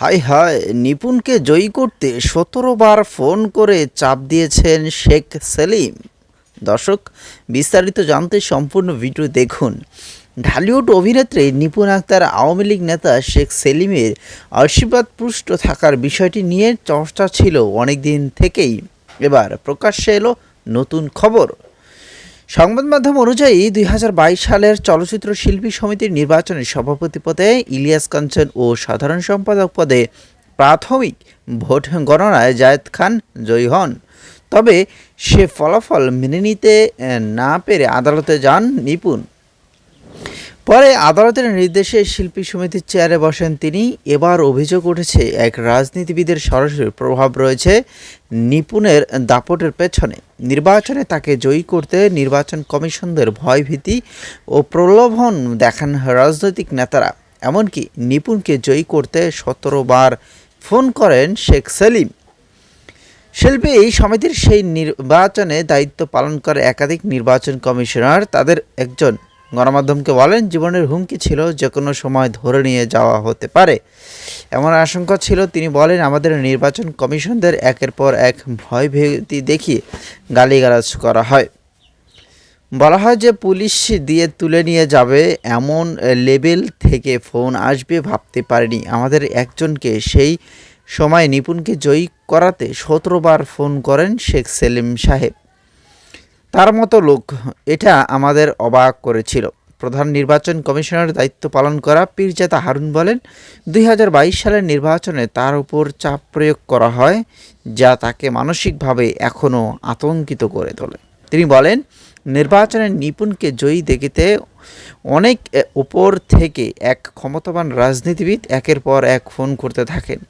High high, নিপুণকে জয়ী করতে সতেরো বার phone করে চাপ দিয়েছেন শেখ সেলিম। দর্শক, বিস্তারিত জানতে সম্পূর্ণ ভিডিও দেখুন। ঢালিউড অভিনেত্রী নিপুণ আক্তার, আওয়ামী লীগ নেতা শেখ সেলিমের আশীর্বাদ পুষ্ট থাকার বিষয়টি নিয়ে চর্চা ছিল অনেক দিন থেকেই। এবার প্রকাশ্যে এলো নতুন খবর। সংবাদ মাধ্যম অনুযায়ী দুই হাজার বাইশ সালের চলচ্চিত্র শিল্পী সমিতির নির্বাচনে সভাপতি পদে ইলিয়াস কাঞ্চন ও সাধারণ সম্পাদক পদে প্রাথমিক ভোট গণনায় জায়েদ খান জয়ী হন। তবে সে ফলাফল মেনে নিতে না পেরে আদালতে যান নিপুণ। পরে আদালতের নির্দেশে শিল্পী সমিতির চেয়ারে বসেন তিনি। এবার অভিযোগ উঠেছে, এক রাজনীতিবিদের সরাসরি প্রভাব রয়েছে নিপুণের দাপটের পেছনে। নির্বাচনে তাকে জয়ী করতে নির্বাচন কমিশনদের ভয়ভীতি ও প্রলোভন দেখান রাজনৈতিক নেতারা। এমনকি নিপুণকে জয়ী করতে সতেরো বার ফোন করেন শেখ সেলিম। শিল্পী এই সমিতির সেই নির্বাচনে দায়িত্ব পালন করে একাধিক নির্বাচন কমিশনার, তাদের একজন গণমাধ্যমকে বলেন, জীবনের হুমকি ছিল যে কোনো সময় ধরে নিয়ে যাওয়া হতে পারে। এমন আশঙ্কা ছিল, তিনি বলেন, আমাদের নির্বাচন কমিশনদের একের পর এক ভয় ভীতি দেখিয়ে গালিগালাজ করা হয়। বলা হয় যে, পুলিশ দিয়ে তুলে নিয়ে যাবে এমন লেভেল থেকে ফোন আসবে ভাবতে পারিনি। আমাদের একজনকে সেই সময় নিপুণকে জয়ী করাতে সতেরোবার ফোন করেন শেখ সেলিম সাহেব। তার মতো লোক, এটা আমাদের অবাক করেছিল। প্রধান নির্বাচন কমিশনার দায়িত্ব পালন করা পীরজাদা হারুন বলেন, দুই হাজার বাইশ সালের নির্বাচনে তার উপর চাপ প্রয়োগ করা হয়, যা তাকে মানসিকভাবে এখনও আতঙ্কিত করে তোলে। তিনি বলেন, নির্বাচনে নিপুণকে জয়ী দেখিতে অনেক উপর থেকে এক ক্ষমতাবান রাজনীতিবিদ একের পর এক ফোন করতে থাকেন।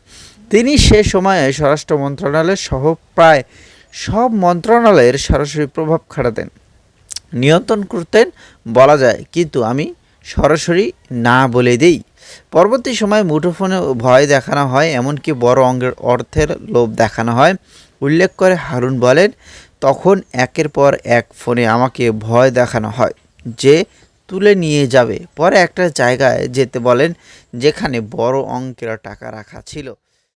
তিনি সে সময়ে স্বরাষ্ট্র মন্ত্রণালয় সহ প্রায় সব মন্ত্রণালয়ের সরাসরি প্রভাব খাটাতেন। নিয়ন্ত্রণ করতেন বলা যায়, কিন্তু আমি সরাসরি না বলে দেই। পরবর্তী সময় মুঠোফোনে ভয় দেখানো হয়, এমনকি বড় অঙ্গের অর্থের লোভ দেখানো হয়। উল্লেখ করে হারুন বলেন, তখন একের পর এক ফোনে আমাকে ভয় দেখানো হয়, যে তুলে নিয়ে যাবে। পরে একটা জায়গায় যেতে বলেন, যেখানে বড় অঙ্কের টাকা রাখা ছিল।